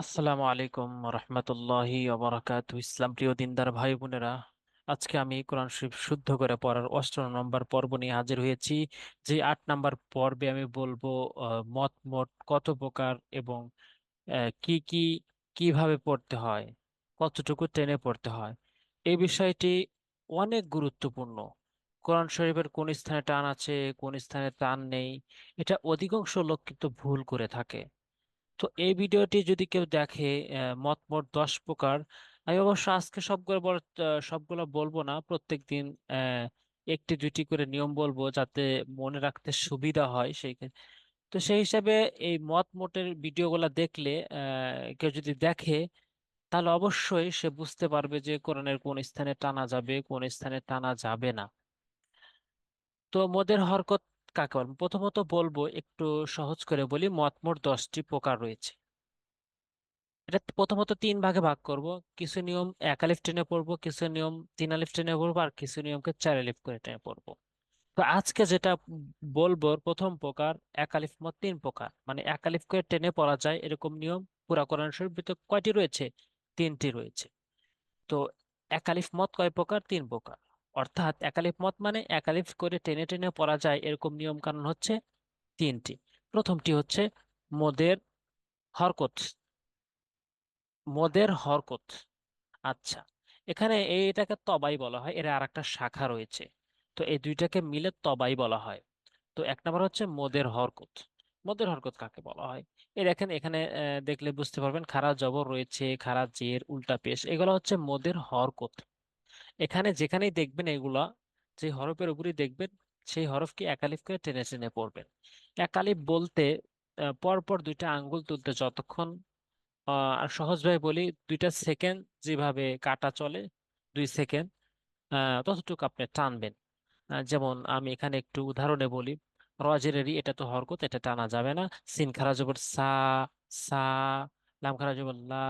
আসসালামু আলাইকুম রহমতুল্লাহি ওবরাকাত ইসলাম প্রিয় দিনদার ভাই বোনেরা, আজকে আমি কোরআন শরীফ শুদ্ধ করে পড়ার অষ্টম নম্বর পর্ব নিয়ে হাজির হয়েছি। যে আট নম্বর পর্বে আমি বলব মত মোট কত প্রকার এবং কি কি, কীভাবে পড়তে হয়, কতটুকু টেনে পড়তে হয়, এই বিষয়টি অনেক গুরুত্বপূর্ণ। কোরআন শরীফের কোন স্থানে টান আছে, কোন স্থানে টান নেই, এটা অধিকাংশ লোক কিন্তু ভুল করে থাকে। তো এই ভিডিওটি যদি কেউ দেখে মত মোট দশ প্রকার আমি অবশ্য আজকে সবগুলো আহ, সবগুলো বলব না প্রত্যেক দিন একটি দুইটি করে নিয়ম বলব যাতে মনে রাখতে সুবিধা হয় সেই তো সেই হিসাবে এই মত মোটের ভিডিওগুলো দেখলে কেউ যদি দেখে তাহলে অবশ্যই সে বুঝতে পারবে যে কোরআনের কোন স্থানে টানা যাবে কোন স্থানে টানা যাবে না। তো মদের হরকত কাকে বলে প্রথমত বলব, একটু সহজ করে বলি মত মোট দশটি প্রকার রয়েছে। এটা প্রথমত তিন ভাগে ভাগ করব, কিছু নিয়ম এক আলিফ টেনে পড়ব, কিছু নিয়ম তিন আলিফ টেনে পড়ব, আর কিছু নিয়মকে চার আলিফ করে টেনে পড়ব। তো আজকে যেটা বলব প্রথম প্রকার, এক আলিফ মত তিন প্রকার। মানে এক আলিফ করে টেনে পড়া যায় এরকম নিয়ম, পুরা কোরআন শরীফ ভিতরে কয়টি রয়েছে? তিনটি রয়েছে। তো এক আলিফ মত কয় প্রকার? তিন প্রকার। অর্থাৎ এক আলিফ মত মানে এক আলিফ করে টেনে টেনে পড়া যায় এরকম নিয়ম কানুন হচ্ছে তিনটি। প্রথমটি হচ্ছে মদের হরকত। মদের হরকত। আচ্ছা এখানে এইটাকে তবাই বলা হয়, এর আর একটা শাখা রয়েছে। তো এই দুইটাকে মিলে তবাই বলা হয়। তো এক নম্বর হচ্ছে মদের হরকত। মদের হরকত কাকে বলা হয়? এই দেখেন, এখানে দেখলে বুঝতে পারবেন, খারা জবর রয়েছে, খারা জের, উল্টা পেশ, এগুলো হচ্ছে মদের হরকত। এখানে যেখানেই দেখবেন এগুলা, যে হরফের উপরই দেখবেন, সেই হরফকে একালিফ করে টেনে টেনে পড়বেন। একালিফ বলতে পরপর দুইটা আঙ্গুল তুলতে যতক্ষণ আর সহজভাবে বলি, দুইটা সেকেন্ড যেভাবে কাটা চলে, দুই সেকেন্ড ততটুকু আপনি টানবেন। যেমন আমি এখানে একটু উদাহরণে বলি, রজেরেরই এটা তো হরকত, এটা টানা যাবে না। সিন খারা জবর সা সা, লাম খারা জবর লা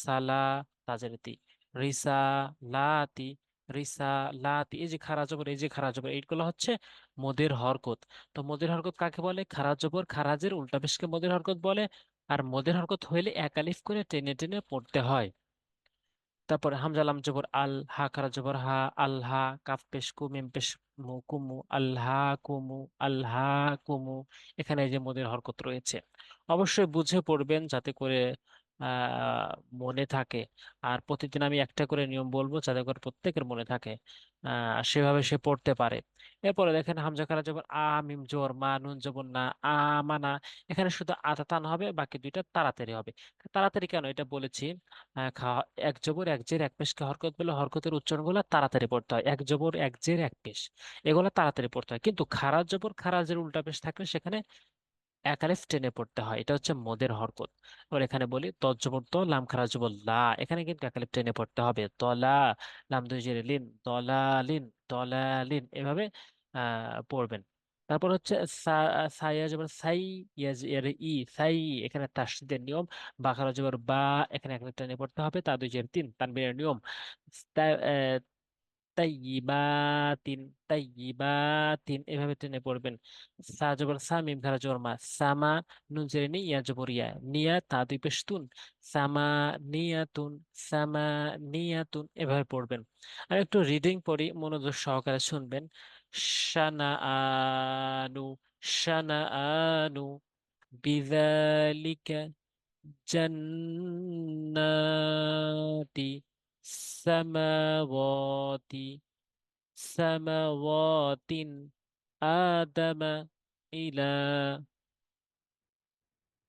সালা তাজের রিসা, লাতি রিসা, লাতি, এই যে খারা জবর, এই যে খারা জবর, এইগুলো হচ্ছে মদের হরকত। তো মদের হরকত কাকে বলে? খারা জবর খারাজের উল্টা পেশকে মদের হরকত বলে। আর মদের হরকত হইলে এক আলিফ করে টেনে টেনে পড়তে হয়। তারপরে হামজা লাম জবর, আল হা খারা জবর, হা আল্লাহ কাফ পেশ কু, মিম পেশ মু কুমু আল্লাহ কুমু আল্লাহ কুমু এখানে এই যে মদের হরকত রয়েছে। অবশ্যই বুঝে পড়বেন যাতে করে মনে থাকে। আর প্রতিদিন আমি একটা করে নিয়ম বলব যাতে করে প্রত্যেকের মনে থাকে সেভাবে সে পড়তে পারে। এরপরে দেখেন হামজা খারা জবর আ, মিম জবর মা, নুন জবর না, আ মানা এখানে শুধু আতা টান হবে, বাকি দুইটা তাড়াতাড়ি হবে। তাড়াতাড়ি কেন এটা বলেছি? এক জবর, এক জের, এক পেশকে হরকত বলে হরকতের উচ্চারণগুলো তাড়াতাড়ি পড়তে হয়। এক জবর, এক জের, এক পেশ, এগুলো তাড়াতাড়ি পড়তে হয়। কিন্তু খারাজ জবর, খারাজের উল্টা পেশ থাকলে সেখানে এক আলিফ টেনে পড়তে হয়। এটা হচ্ছে মদের হরকত। এবার এখানে বলি তজ্জবর তো লাম খারাজ জবর লা। এখানে কিন্তু এক আলিফ টেনে পড়তে হবে। তলা, লাম দুই লিন তলালিন তলালিন এভাবে পড়বেন। তারপর হচ্ছে জবর সাই ই, সাই এখানে তাসদীদের নিয়ম। বা খারাজ জবর বা এখানে এক আলিফ টেনে পড়তে হবে। তা দুই জের তিন, তানবীরের নিয়ম। তাইয়িবাতিন তাইয়িবাতিন এভাবে টেনে পড়বেন। সা জবর সা, মিম সামা নুন জেরে নি ইয়া নিয়া তা দুই সামা নিয়াতুন সামা নিয়াতুন এভাবে পড়বেন। আর একটু রিডিং পড়ি, মনোযোগ সহকারে শুনবেন। শানা আনু শানা আনু বিযালিকা জান্নাতি। সামাওয়াতি সামাওয়াতিন আদামা ইলা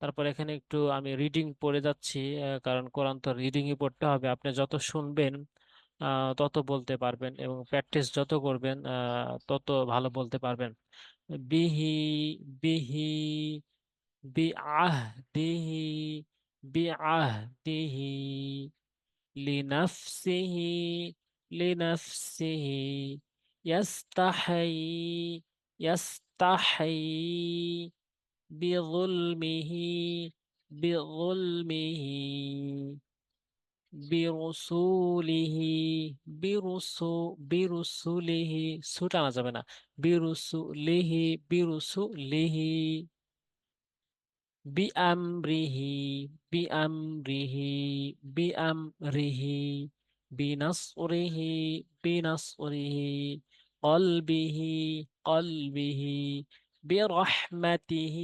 তারপর এখানে একটু আমি রিডিং পড়ে যাচ্ছি আহ, কারণ কোরআন তো রিডিংই পড়তে হবে। আপনি যত শুনবেন আহ, তত বলতে পারবেন এবং প্র্যাকটিস যত করবেন আহ, তত ভালো বলতে পারবেন। বিহি বিহি বিআহদিহি বিআহদিহি لنفسه لنفسه يستحي يستحي بظلمه بظلمه برسوله برسو برسوله সুটা না যাবে না برسوله برسوله بأمره بأمره بأمره بنصره بنصره قلبه قلبه برحمته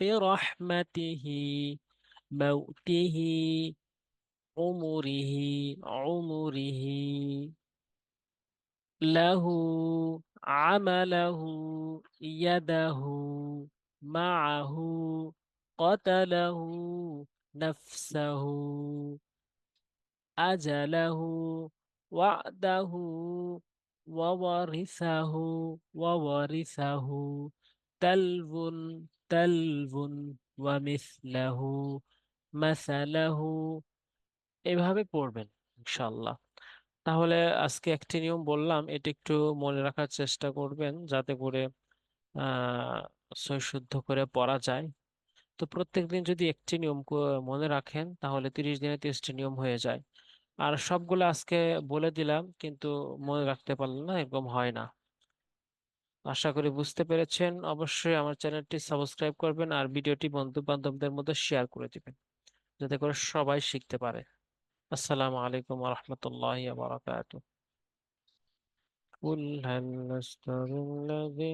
برحمته موته عمره عمره. له عمله يده معه قتله نفسه أجله وعده وورثه وورثه تلو تلو ومثله مثله এভাবে পড়বেন ইনশাল্লাহ তাহলে আজকে একটি নিয়ম বললাম এটা একটু মনে রাখার চেষ্টা করবেন যাতে করে আহ সই শুদ্ধ করে পড়া যায় তো প্রত্যেকদিন যদি একটি নিয়ম ক- মনে রাখেন তাহলে তিরিশ দিনে তিরিশটি নিয়ম হয়ে যায় আর সবগুলো আজকে বলে দিলাম কিন্তু মনে রাখতে পারলাম না এরকম হয় না আশা করি বুঝতে পেরেছেন অবশ্যই আমার চ্যানেলটি সাবস্ক্রাইব করবেন আর ভিডিওটি বন্ধু বান্ধবদের মধ্যে শেয়ার করে দিবেন যাতে করে সবাই শিখতে পারে আসসালামু আলাইকুম রহমতুল্লাহ বারাকাতুহ قل هل نستوي الذين